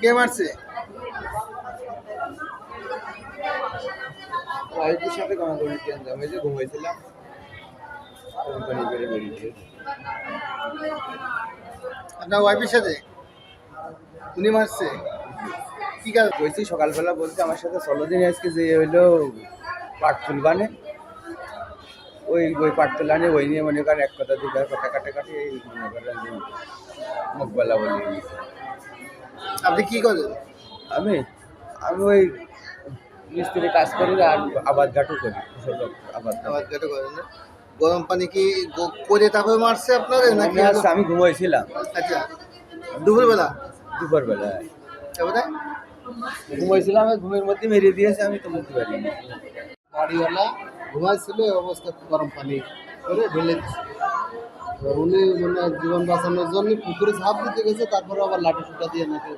কে মারছে ওয়াইফের সাথে গণগণি যাবে যে ঘুমাইছিলাম। কোম্পানি করে বেরিয়েছে আপনার ওয়াইফের সাথে? উনি মারছে। কি কাজ? কইছি সকালবেলা বলছে আমার সাথে চলো দিন আজকে যে হইল পাট তুলবানে ওই ওই পাট তোলানে ওই নিয়ে মনে করেন এক কথা দুটা কথা কাটে কাটে এই মনে করেন মুখবেলা বলে। আপনি কি করেন? আমি আমি ওই মিস্ত্রি কাজ করি আর আবাদ ঘাটও করি ঘাট। আবার কেটে করেন না? গরম পানি কি করে তারপরে মারছে আপনার নাকি আমি ঘুমাইছিলাম। আচ্ছা দুপুরবেলা? দুপুরবেলা। তারপরে? ঘুমাইছিলাম ঘুমের মধ্যে মেরে দিয়েছে আমি তো বুঝতে পারিনি। বাড়িওয়ালা ঘুমাইছিল অবস্থা গরম পানি করে ঢেলে দিচ্ছে উনি মানে জীবন বাঁচানোর জন্য পুকুরে ঝাঁপ দিতে গেছে তারপরে আবার লাঠি সুটা দিয়ে নাকি